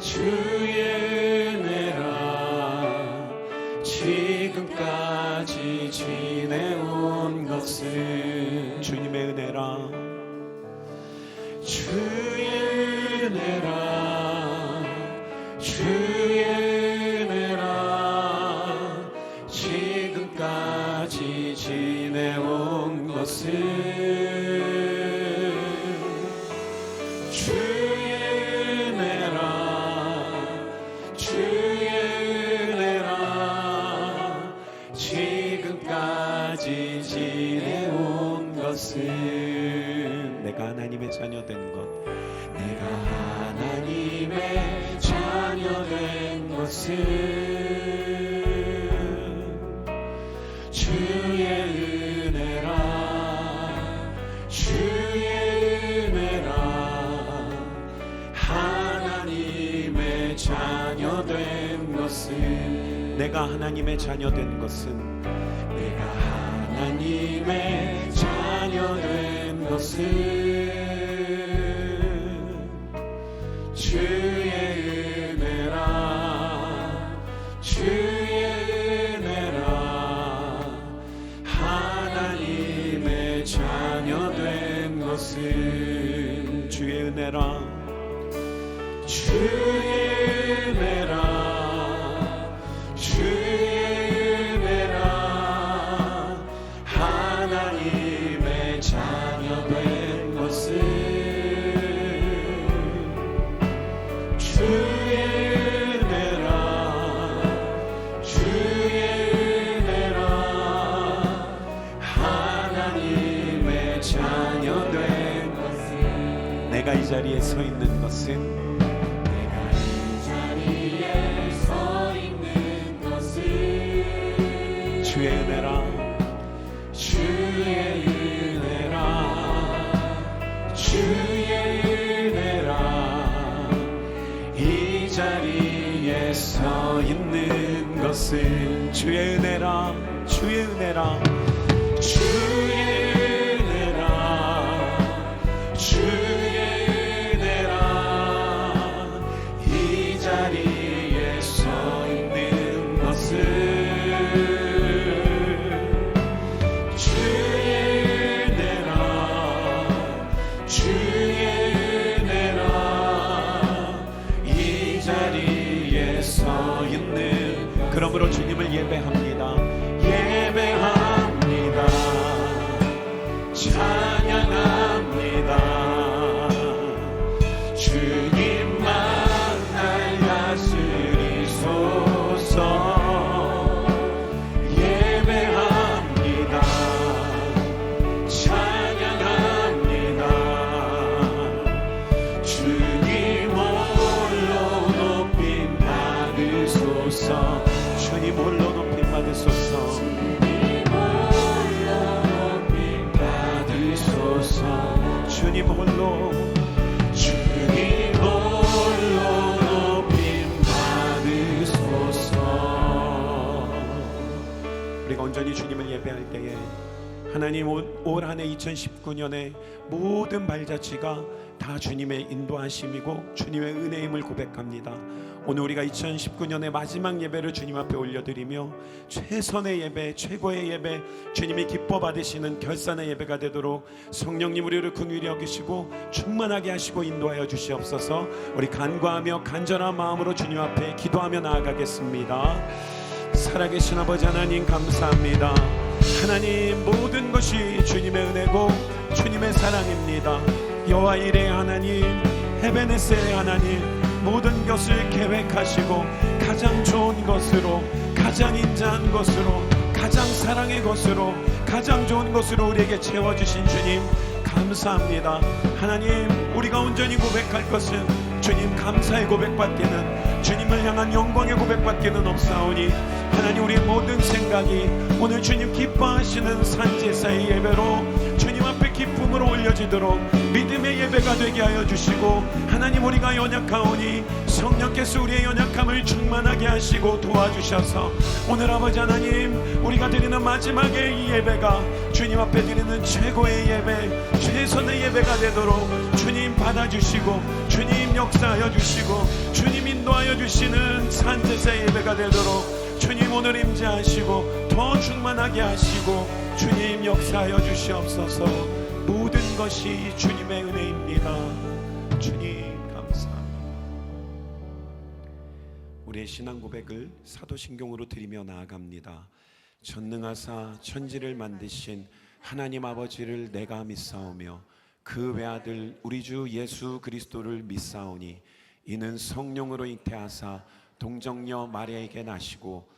주의 지금까지 지내온 것은 내가 하나님의 자녀된 것 내가 하나님의 자녀된 것은 주의 은혜라 주의 은혜라 하나님의 자녀된 것은 내가 하나님의 자녀된 것은 내가 하나님의 자녀된 것은 주의 은혜라 주의 은혜라 하나님의 자녀된 것은 주의 은혜라 내가 이 자리에 서 있는 것은? 내가 이 자리에 서 있는 것은 주의 은혜라. 주의 은혜라. 주의 은혜라. 이 자리에 서 있는 것은 주의 은혜라. 주의 은혜라 2019년에 모든 발자취가 다 주님의 인도하심이고 주님의 은혜임을 고백합니다. 오늘 우리가 2019년의 마지막 예배를 주님 앞에 올려드리며 최선의 예배, 최고의 예배, 주님이 기뻐 받으시는 결산의 예배가 되도록 성령님 우리를 긍휼히 여기시고 충만하게 하시고 인도하여 주시옵소서. 우리 간과하며 간절한 마음으로 주님 앞에 기도하며 나아가겠습니다. 살아계신 아버지 하나님 감사합니다. 하나님 모든 것이 주님의 은혜고 주님의 사랑입니다. 여호와 일의 하나님, 헤베네스의 하나님, 모든 것을 계획하시고 가장 좋은 것으로 가장 인자한 것으로 가장 사랑의 것으로 가장 좋은 것으로 우리에게 채워주신 주님 감사합니다. 하나님, 우리가 온전히 고백할 것은 주님 감사의 고백밖에는 주님을 향한 영광의 고백밖에는 없사오니 하나님 우리의 모든 생각이 오늘 주님 기뻐하시는 산제사의 예배로 주님 앞에 기쁨으로 올려지도록 믿음의 예배가 되게 하여 주시고 하나님 우리가 연약하오니 성령께서 우리의 연약함을 충만하게 하시고 도와주셔서 오늘 아버지 하나님 우리가 드리는 마지막의 이 예배가 주님 앞에 드리는 최고의 예배 최선의 예배가 되도록 주님 받아주시고 주님 역사하여 주시고 주님 인도하여 주시는 산제사 예배가 되도록 주님 오늘 임재하시고 더 충만하게 하시고 주님 역사하여 주시옵소서. 모든 것이 주님의 은혜입니다. 주님 감사합니다. 우리의 신앙 고백을 사도신경으로 드리며 나아갑니다. 전능하사 천지를 만드신 하나님 아버지를 내가 믿사오며 그 외아들 우리 주 예수 그리스도를 믿사오니 이는 성령으로 잉태하사 동정녀 마리아에게 나시고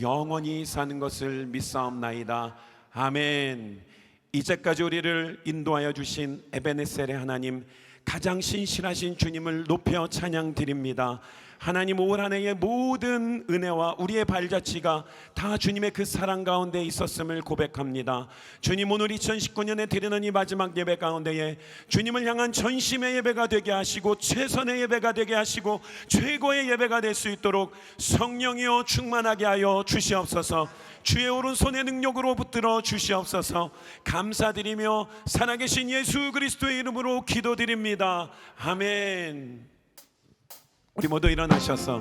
영원히 사는 것을 믿사옵나이다 아멘 이제까지 우리를 인도하여 주신 에베네셀의 하나님 가장 신실하신 주님을 높여 찬양 드립니다. 하나님 올 한해의 모든 은혜와 우리의 발자취가 다 주님의 그 사랑 가운데 있었음을 고백합니다. 주님 오늘 2019년에 드리는 이 마지막 예배 가운데에 주님을 향한 전심의 예배가 되게 하시고 최선의 예배가 되게 하시고 최고의 예배가 될 수 있도록 성령이여 충만하게 하여 주시옵소서. 주의 오른손의 능력으로 붙들어 주시옵소서 감사드리며 살아계신 예수 그리스도의 이름으로 기도드립니다 아멘 우리 모두 일어나셔서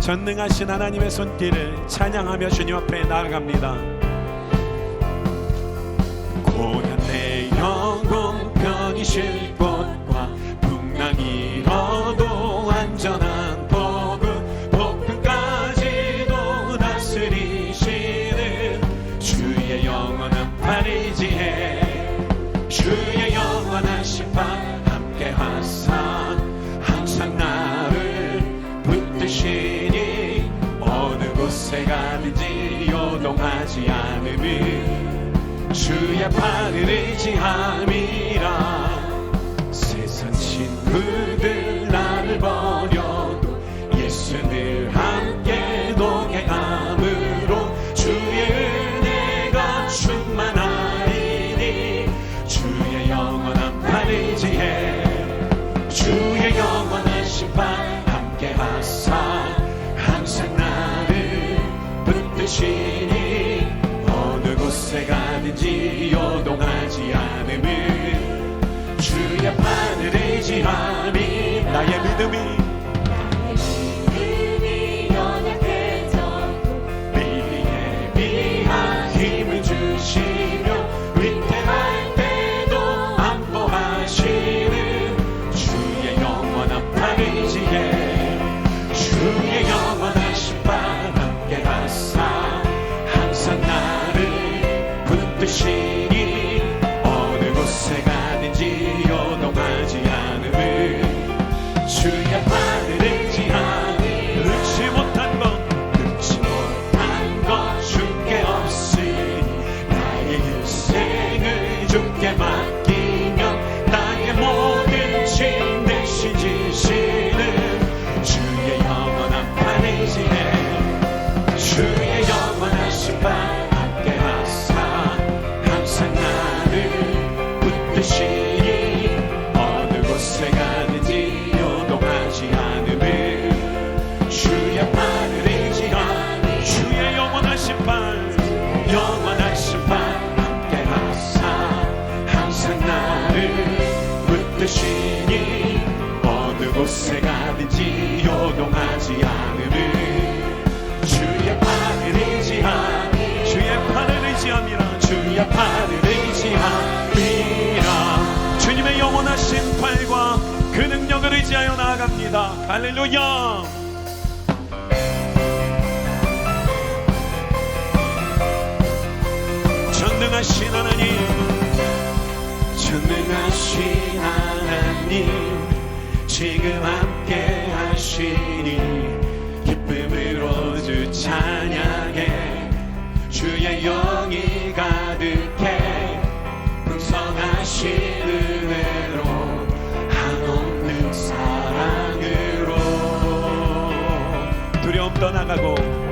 전능하신 하나님의 손길을 찬양하며 주님 앞에 나아갑니다 않음을 주의 팔을 의지함이라 판을 의지함이라 주님의 영원하신 팔과 할렐루야. 전능하신 하나님, 전능하신 하나님, 지금 함께 하시니 기쁨으로 주 찬양해 주의 영 떠나가고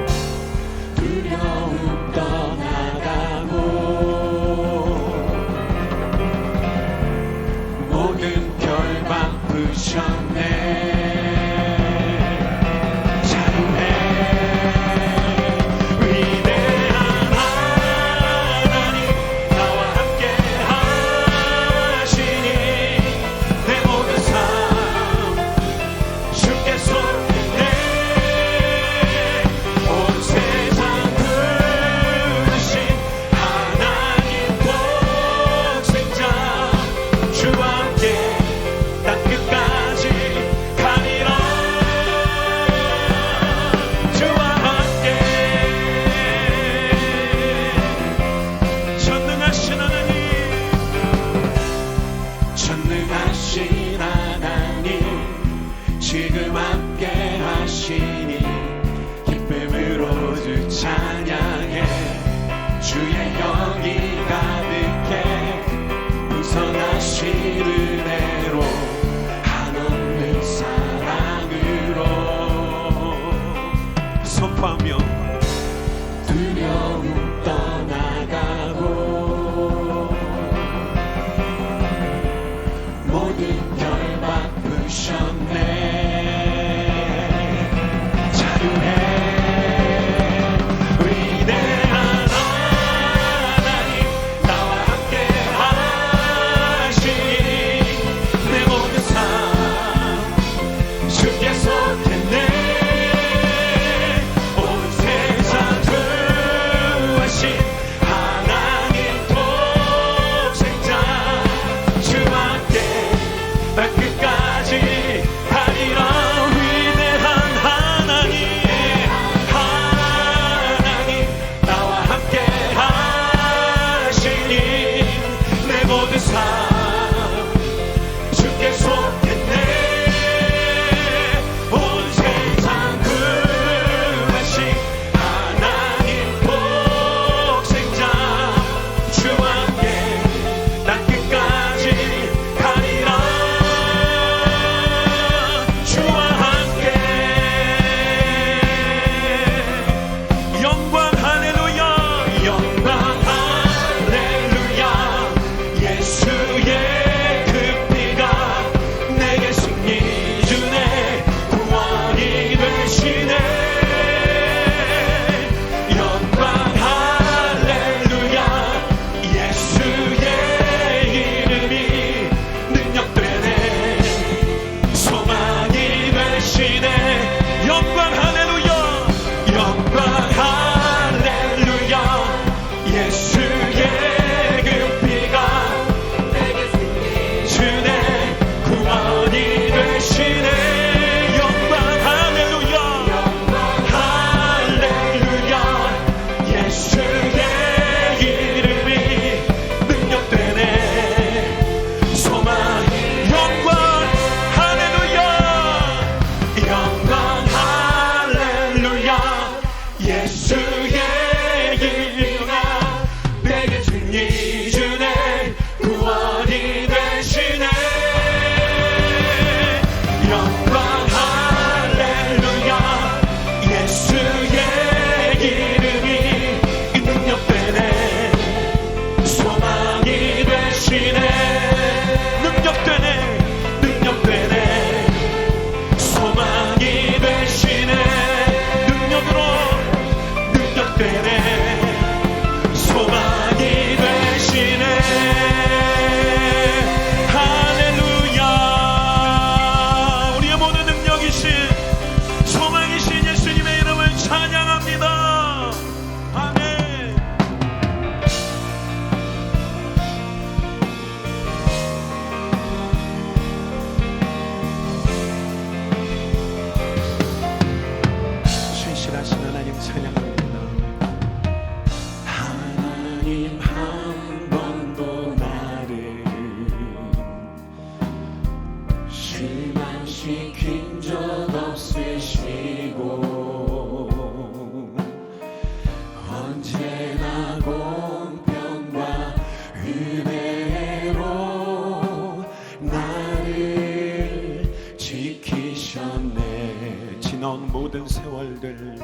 모든 세월들.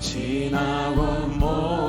지나온 모든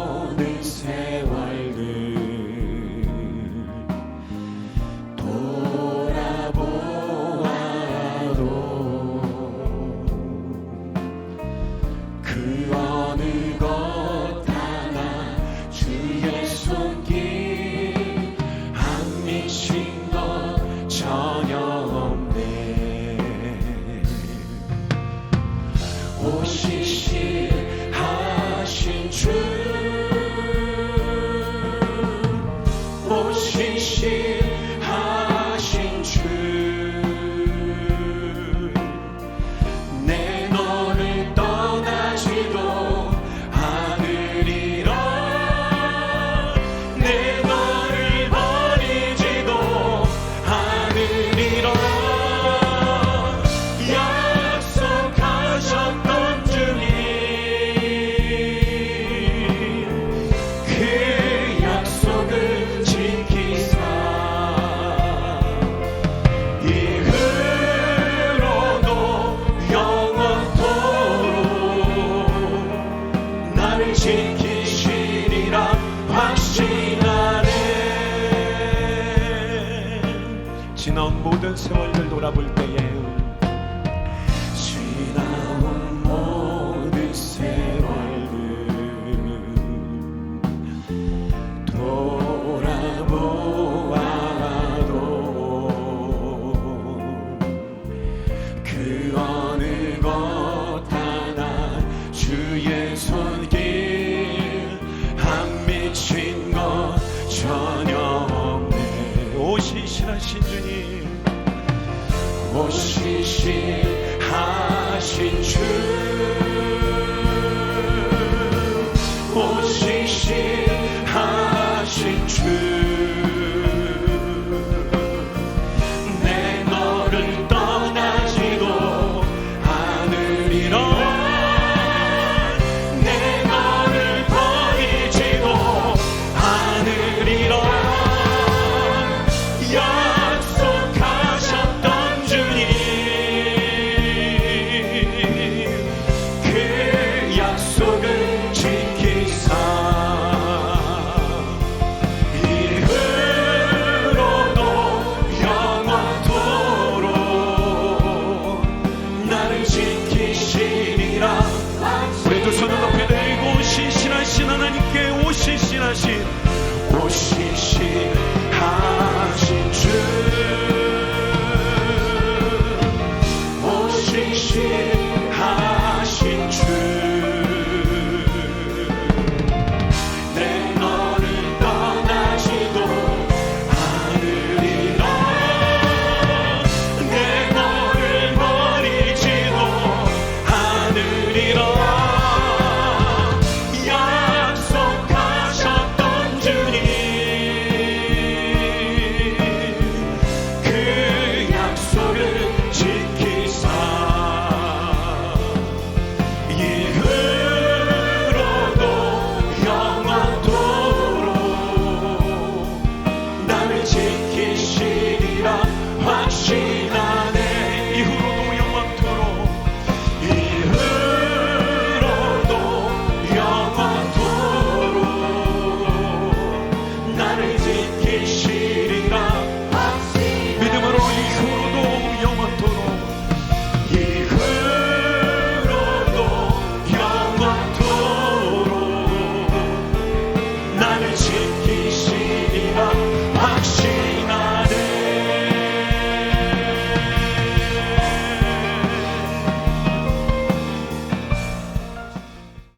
오시시하신 주